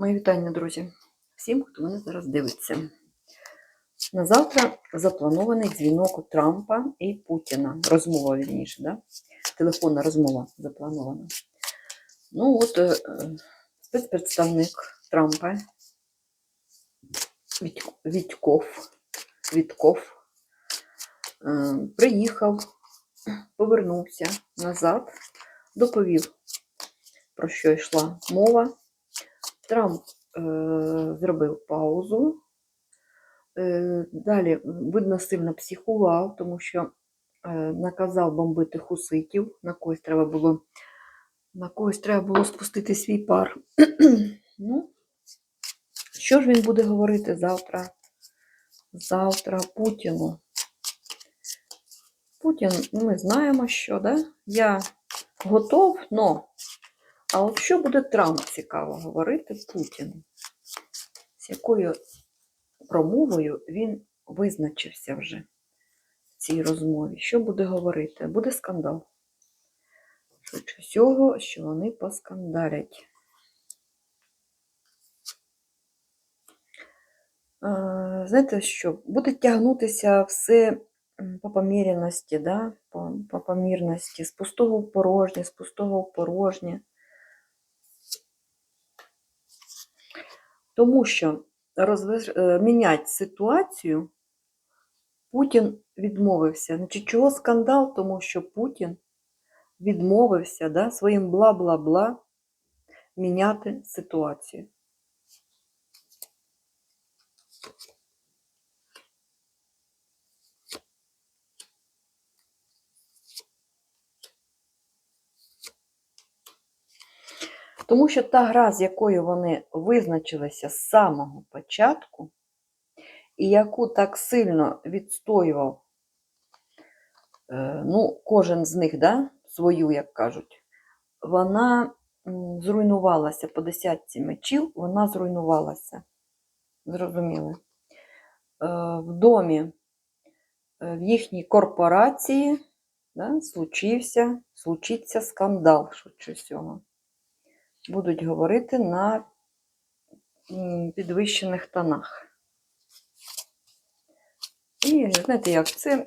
Мої вітання, друзі, всім, хто мене зараз дивиться. На завтра запланований дзвінок Трампа і Путіна. Розмова вірніше, да? телефонна розмова запланована. Ну, от е, спецпредставник Трампа Віть- Вітьков, Вітков е, приїхав, повернувся назад, доповів, про що йшла мова. Трамп е, зробив паузу. Е, далі, видно, сильно психував, тому що е, наказав бомбити хуситів, на когось треба було, на когось треба було спустити свій пар. ну, що ж він буде говорити завтра? Завтра Путіну. Путін, ми знаємо, що, да? Я готов, но. А от що буде Трамп цікаво говорити Путіну? З якою промовою він визначився вже в цій розмові? Що буде говорити? Буде скандал. Швидше всього, що вони поскандалять. Знаєте що? Буде тягнутися все по поміряності, да? по, по помірності, з пустого в порожнє, з пустого в порожнє. Тому що розвез... е, міняти ситуацію Путін відмовився. Значить, чого скандал? Тому що Путін відмовився да, своїм бла-бла-бла міняти ситуацію. Тому що та гра, з якою вони визначилися з самого початку, і яку так сильно відстоював е, ну, кожен з них, да, свою, як кажуть, вона зруйнувалася по десятці мечів, вона зруйнувалася. Зрозуміли? Е, В домі, е, в їхній корпорації да, случився, случиться скандал, швидше всього будуть говорити на підвищених тонах. І знаєте як, це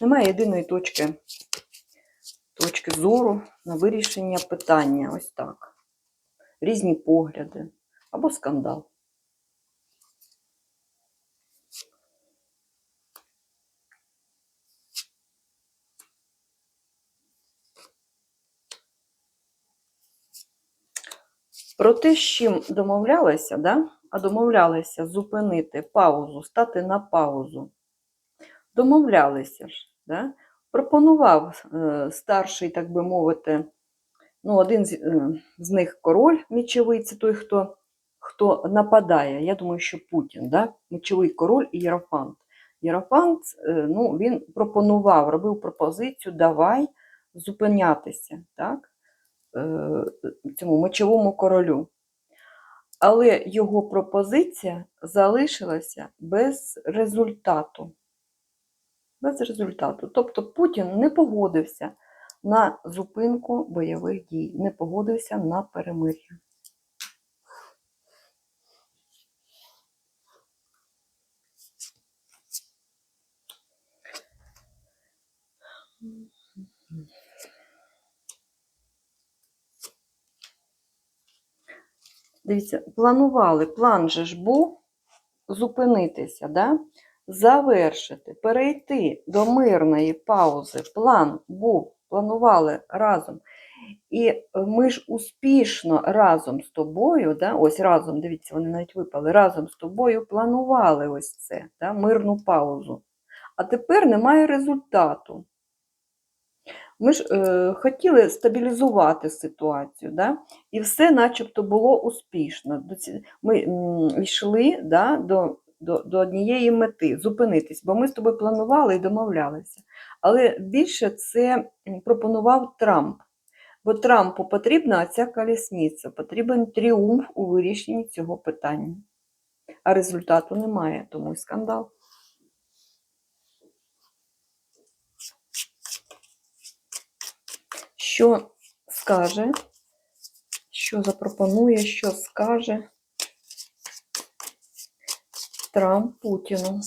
немає єдиної точки, точки зору на вирішення питання. Ось так. Різні погляди або скандал. Про те, з чим домовлялися, да? а домовлялися зупинити паузу, стати на паузу. Домовлялися ж. Да? Пропонував е, старший, так би мовити, ну, один з, е, з них король мічовий, це той, хто, хто нападає. Я думаю, що Путін, да? мічовий король і Єрофант. Єрофант, е, ну, він пропонував, робив пропозицію, давай зупинятися. так? Е, цьому мечовому королю. Але його пропозиція залишилася без результату. Без результату. Тобто Путін не погодився на зупинку бойових дій, не погодився на перемир'я. Дивіться, планували, план же ж був зупинитися, да? завершити, перейти до мирної паузи. План був, планували разом. І ми ж успішно разом з тобою, да? ось разом, дивіться, вони навіть випали, разом з тобою планували ось це, да? мирну паузу. А тепер немає результату. Ми ж е, хотіли стабілізувати ситуацію, да? і все начебто було успішно. Ми йшли да, до, до, до однієї мети зупинитись, бо ми з тобою планували і домовлялися. Але більше це пропонував Трамп. Бо Трампу потрібна ця колісниця, потрібен тріумф у вирішенні цього питання. А результату немає, тому й скандал. Що скаже, що запропонує, що скаже Трамп Путіну?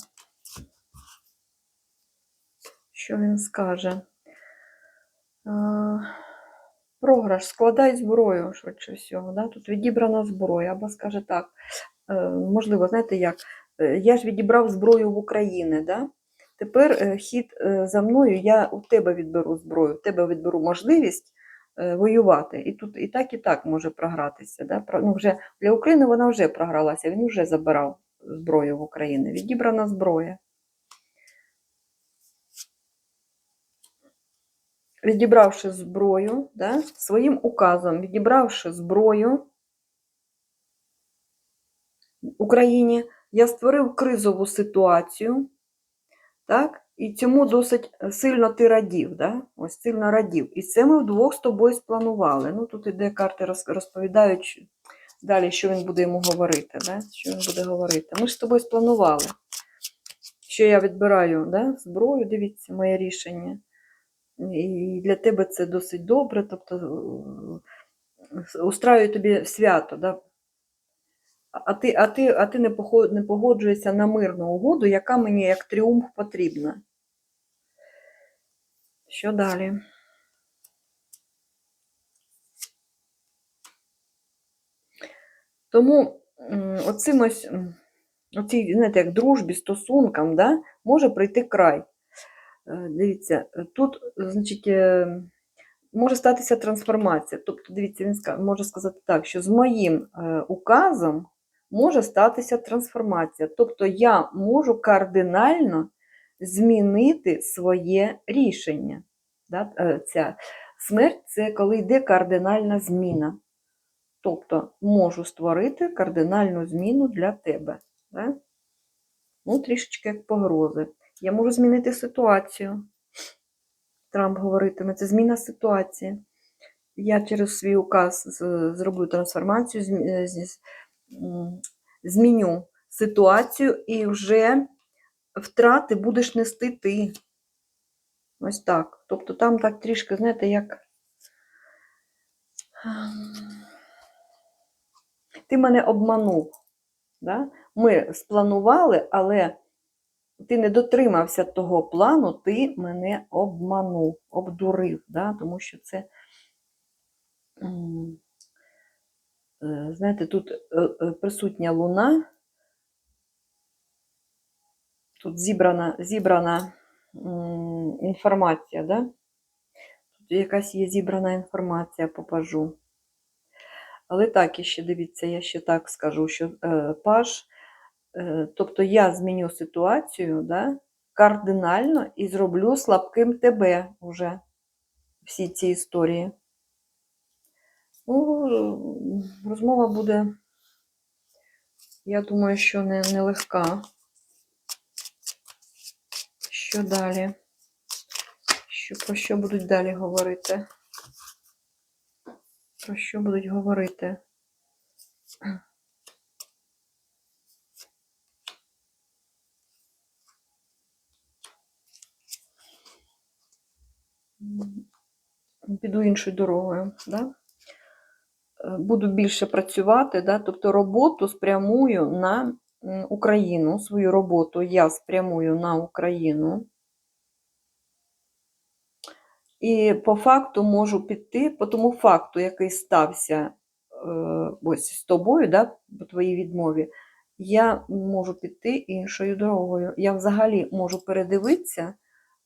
Що він скаже? Програш, складай зброю, швидше всього. Да? Тут відібрана зброя, або скаже так. е, Можливо, знаєте як? Е, Я ж відібрав зброю в Україні, да? Тепер е, хід е, за мною, я у тебе відберу зброю, у тебе відберу можливість е, воювати. І тут і так, і так може програтися. Да? Ну, вже, для України вона вже програлася, він вже забирав зброю в Україні. Відібрана зброя. Відібравши зброю, да? своїм указом, відібравши зброю Україні, я створив кризову ситуацію, так? І цьому досить сильно ти радів, да? ось сильно радів. І це ми вдвох з тобою спланували. Ну, тут іде карти роз- розповідають далі, що він буде йому говорити. Да? Що він буде говорити. Ми ж з тобою спланували, що я відбираю да? зброю, дивіться, моє рішення. І для тебе це досить добре, тобто е, устраюю тобі свято, да? А ти, а ти, а ти не, не погоджуєшся на мирну угоду, яка мені як тріумф потрібна. Що далі? Тому оцим ось, оцій, знаєте, як дружбі, стосункам, да, може прийти край. Е, Дивіться, тут, значить, е, може статися трансформація. Тобто, дивіться, він може сказати так, що з моїм е, указом може статися трансформація. Тобто я можу кардинально змінити своє рішення. Е, Ця смерть це коли йде кардинальна зміна. Тобто можу створити кардинальну зміну для тебе. Да? Ну, трішечки як погрози. Я можу змінити ситуацію. Трамп говоритиме, це зміна ситуації. Я через свій указ зроблю трансформацію, е, зміню ситуацію і вже втрати будеш нести ти. Ось так. Тобто там так трішки, знаєте, як. Ти мене обманув. Да? Ми спланували, але ти не дотримався того плану, ти мене обманув, обдурив, да? тому що це, знаєте, тут е, е, присутня луна, тут зібрана, зібрана інформація, да? тут якась є зібрана інформація, попажу. Але так, іще дивіться, я ще так скажу, що е, е, тобто я зміню ситуацію да, кардинально і зроблю слабким тебе вже всі ці історії. Ну, розмова буде, я думаю, що не, не легка. Що далі? Що, про що будуть далі говорити? Про що будуть говорити? Піду іншою дорогою, да? Буду більше працювати, да? тобто роботу спрямую на Україну. Свою роботу я спрямую на Україну. І по факту можу піти, по тому факту, який стався е, ось з тобою, да, по твоїй відмові, я можу піти іншою дорогою. Я взагалі можу передивитися,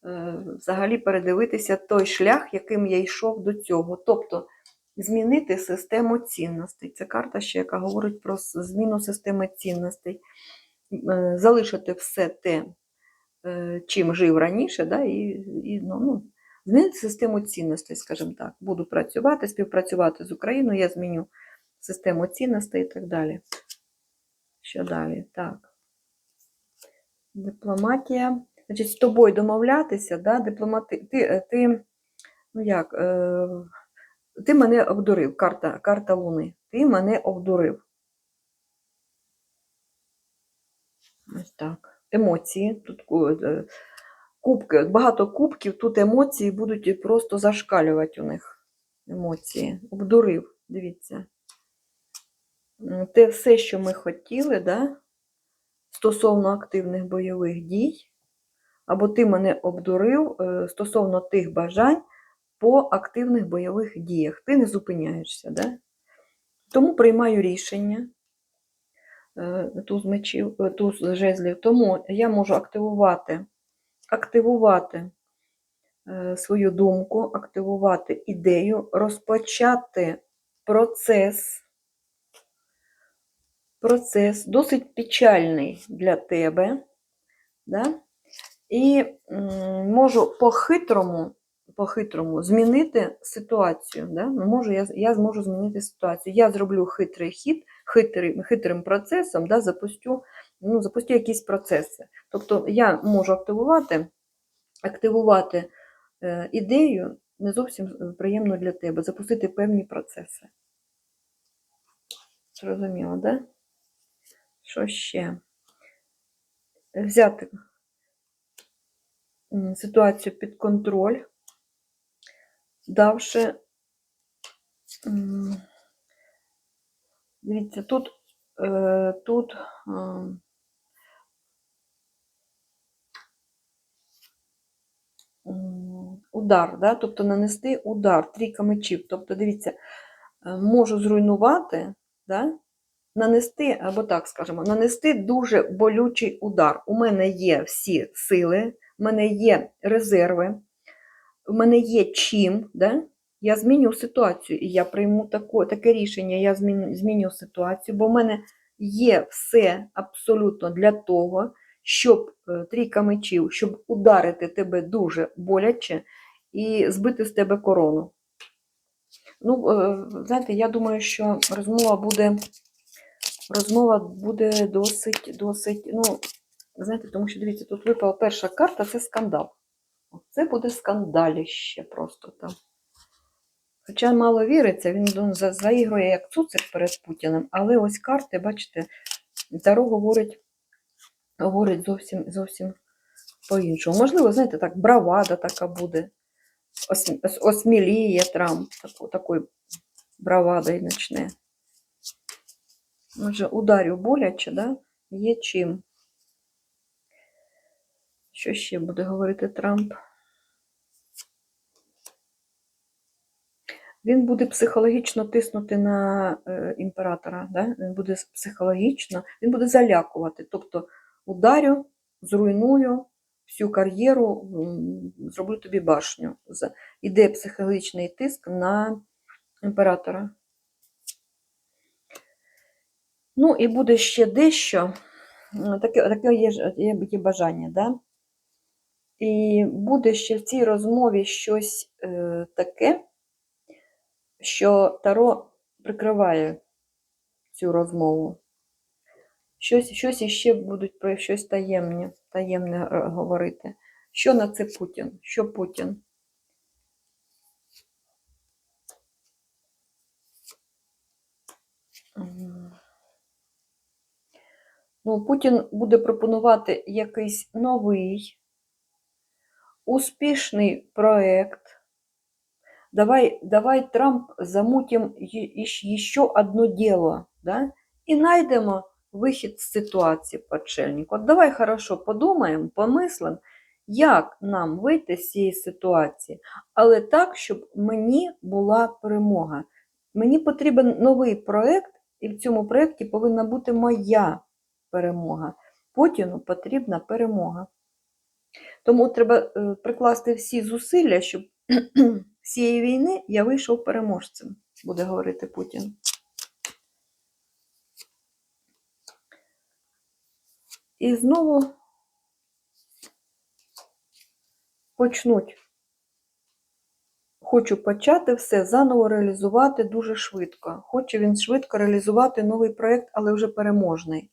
е, взагалі передивитися той шлях, яким я йшов до цього. Тобто змінити систему цінностей. Це карта ще, яка говорить про зміну системи цінностей, Е, залишити все те, е, чим жив раніше, да, і, і ну, ну, змінити систему цінностей, скажімо так. Буду працювати, співпрацювати з Україною, я зміню систему цінностей і так далі. Що далі? Так. Дипломатія. Значить, з тобою домовлятися, да, дипломати... ти, е, ти, ну як, е, ти мене обдурив, карта, карта Луни. Ти мене обдурив. Ось так. Емоції. Тут е, кубки, багато кубків, тут емоції будуть просто зашкалювати у них. Емоції. Обдурив, дивіться. те все, що ми хотіли, да, стосовно активних бойових дій, або ти мене обдурив е, стосовно тих бажань по активних бойових діях. Ти не зупиняєшся. Да? Тому приймаю рішення е, туз мечів, е, туз жезлів. Тому я можу активувати, активувати е, свою думку, активувати ідею, розпочати процес. Процес досить печальний для тебе. Да? І м, можу по-хитрому, по-хитрому змінити ситуацію. Да? Ну, Можу, я, я зможу змінити ситуацію. Я зроблю хитрий хід, хитрий, хитрим процесом, да, запустю, ну, запустю якісь процеси. Тобто я можу активувати, активувати е, ідею не зовсім е, приємну для тебе, запустити певні процеси. Зрозуміло? Да? Що ще? Взяти ситуацію під контроль, давши. Дивіться, тут, е, тут е, удар, да? тобто нанести удар, трійка мечів. Тобто, дивіться, е, можу зруйнувати, да? нанести, або так скажемо, нанести дуже болючий удар. У мене є всі сили, в мене є резерви, в мене є чим, да? я зміню ситуацію, і я прийму тако, таке рішення, я зміню, зміню ситуацію, бо в мене є все абсолютно для того, щоб е, трійка мечів, щоб ударити тебе дуже боляче і збити з тебе корону. Ну, е, знаєте, я думаю, що розмова буде розмова буде досить, досить, ну, знаєте, тому що дивіться, тут випала перша карта це скандал. Це буде скандаліще просто там. Хоча мало віриться, він ну, заігрує як цуцик перед Путіним, але ось карти, бачите, Таро говорить, говорить зовсім, зовсім по-іншому. Можливо, знаєте, так, бравада така буде. Ос, ос- осміліє Трамп, таку, такою бравадою почне. Може, ударю боляче, да? Є чим. Що ще буде говорити Трамп? Він буде психологічно тиснути на е, імператора, да? він буде психологічно, він буде залякувати. Тобто ударю, зруйную всю кар'єру, зроблю тобі башню. Іде психологічний тиск на імператора. Ну, і буде ще дещо. Таке, таке є, є, є бажання, да? І буде ще в цій розмові щось е, таке, що Таро прикриває цю розмову. Щось, щось іще будуть про щось таємне, таємне говорити. Що на це Путін? Що Путін? Ну, Путін буде пропонувати якийсь новий, успішний проект. Давай, давай Трамп замутим е- еще одно дело, да? и найдемо вихід з ситуації, почельник. От давай хорошо подумаємо, помислимо, як нам вийти з цієї ситуації, але так, щоб мені була перемога. Мені потрібен новий проект, і в цьому проєкті повинна бути моя перемога. Путіну потрібна перемога. Тому треба е, прикласти всі зусилля, щоб з цієї війни я вийшов переможцем, буде говорити Путін. І знову почнуть. Хочу почати все заново реалізувати дуже швидко. Хоче він швидко реалізувати новий проєкт, але вже переможний.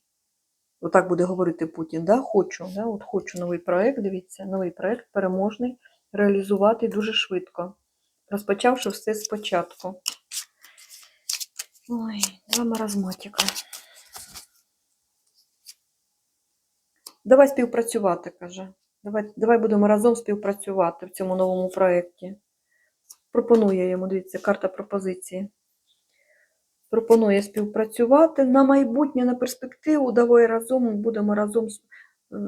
Отак буде говорити Путін. Да? Хочу, да? От хочу новий проєкт, дивіться, новий проєкт переможний, реалізувати дуже швидко, розпочавши все спочатку. Ой, два маразматика. Давай співпрацювати, каже. Давай, давай будемо разом співпрацювати в цьому новому проєкті. Пропонує йому, дивіться, карта пропозиції. Пропонує співпрацювати на майбутнє, на перспективу. Давай разом будемо разом. е,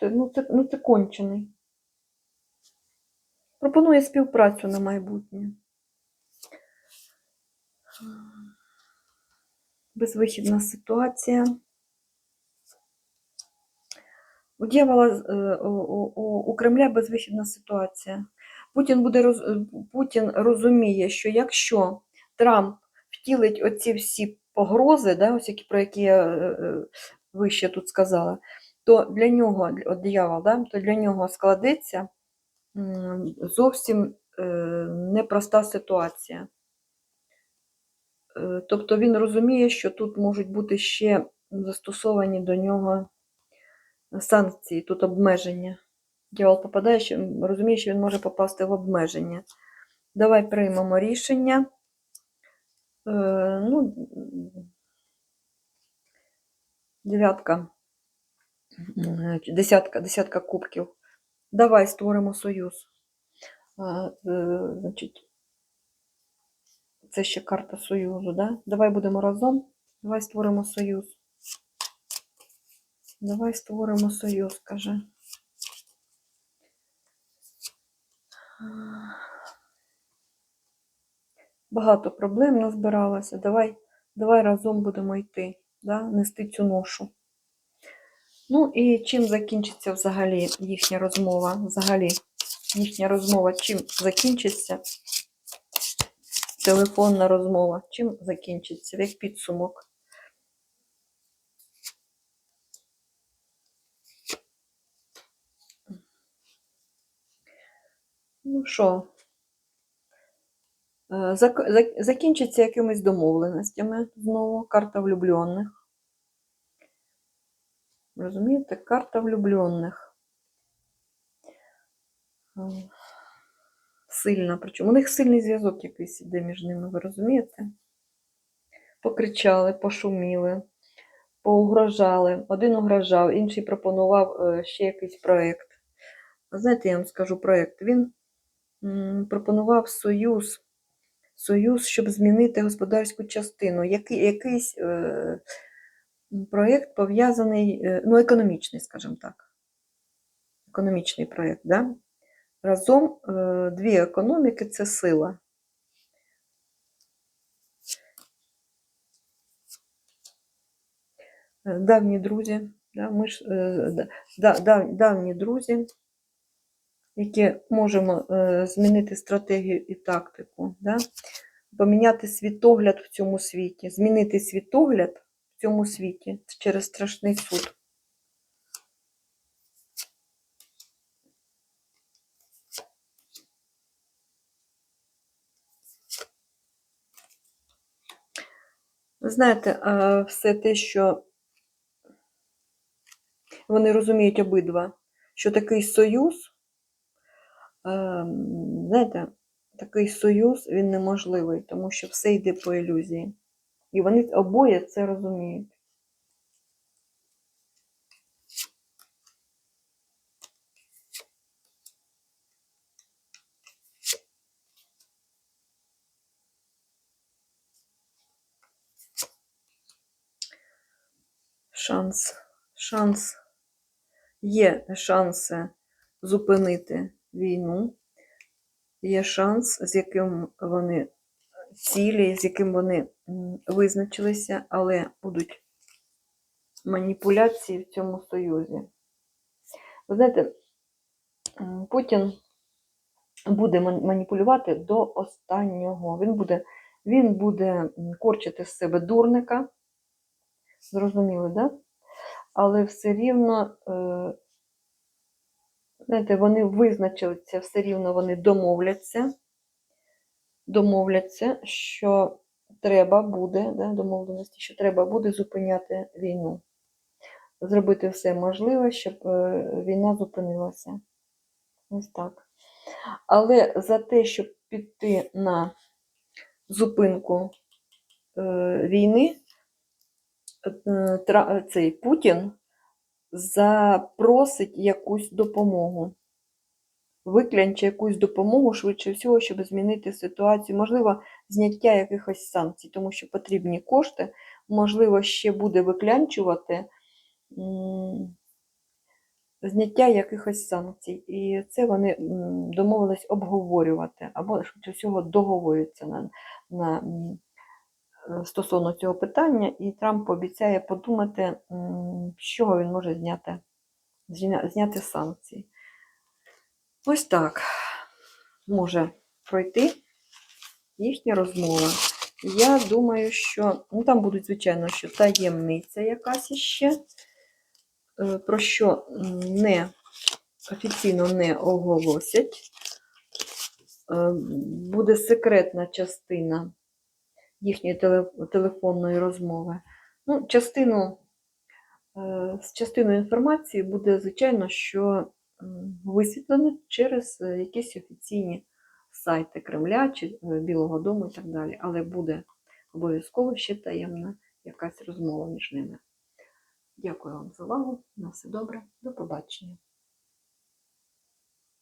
Це, ну, це, ну, це кончений. Пропонує співпрацю на майбутнє. Безвихідна ситуація. У дьявола е, у, Кремля безвихідна ситуація. Путін, буде е, Путін розуміє, що якщо Трамп втілить оці всі погрози, да, ось які, про які я е, е, вище тут сказала, то для нього, от диявол, да, то для нього складеться зовсім е, непроста ситуація. Тобто він розуміє, що тут можуть бути ще застосовані до нього санкції, тут обмеження. Дьявол попадає, що розуміє, що він може попасти в обмеження. Давай приймемо рішення. Е, ну, дев'ятка, десятка, десятка кубків. Давай створимо союз. Е, значить, це ще карта союзу, да? Давай будемо разом. Давай створимо союз. Давай створимо союз, каже. Багато проблем назбиралося. Давай, давай разом будемо йти, да? нести цю ношу. Ну і чим закінчиться взагалі їхня розмова? Взагалі, їхня розмова чим закінчиться? Телефонна розмова. Чим закінчиться? Як підсумок? Ну що, закінчиться якимись домовленостями знову. Карта влюблених. Розумієте? Карта влюблених. Е, Сильна. Причому у них сильний зв'язок якийсь іде між ними, ви розумієте? Покричали, пошуміли, поугрожали. Один угрожав, інший пропонував е, ще якийсь проєкт. Знаєте, я вам скажу проєкт. Він пропонував союз, союз, щоб змінити господарську частину. Який, якийсь е, проєкт пов'язаний, е, ну, економічний, скажімо так. Економічний проєкт, да? Разом е, дві економіки це сила. Е, Давні друзі, да, ми ж, е, да, да, да- давні друзі, які можемо е, змінити стратегію і тактику, да? поміняти світогляд в цьому світі, змінити світогляд в цьому світі через страшний суд. Ви знаєте, все те, що вони розуміють обидва, що такий союз, знаєте, такий союз він неможливий, тому що все йде по ілюзії. І вони обоє це розуміють. Шанс, шанс, є шанси зупинити війну, є шанс, з яким вони цілі, з яким вони визначилися, але будуть маніпуляції в цьому союзі. Ви знаєте, Путін буде маніпулювати до останнього. Він буде, він буде корчити з себе дурника. Зрозуміли, да? Але все рівно, е, знаєте, вони визначилися, все рівно вони домовляться, домовляться, що треба буде, да, домовленості, що треба буде зупиняти війну. Зробити все можливе, щоб е, війна зупинилася. Ось так. Але за те, щоб піти на зупинку е, війни, е, цей Путін запросить якусь допомогу. виклянче якусь допомогу швидше всього, щоб змінити ситуацію. Можливо, зняття якихось санкцій, тому що потрібні кошти. Можливо, ще буде виклянчувати зняття якихось санкцій. І це вони домовились обговорювати, або швидше всього договорюються на, на стосовно цього питання, і Трамп обіцяє подумати, з чого він може зняти, зняти санкції. Ось так може пройти їхня розмова. Я думаю, що ну, там будуть, звичайно, що таємниця якась іще, е, про що не офіційно не оголосять. Е, Буде секретна частина їхньої телефонної розмови. Ну, частину, е, з частиною інформації буде, звичайно, що висвітлено через е, якісь офіційні сайти Кремля чи е, Білого Дому і так далі. Але буде обов'язково ще таємна якась розмова між ними. Дякую вам за увагу. На все добре. До побачення.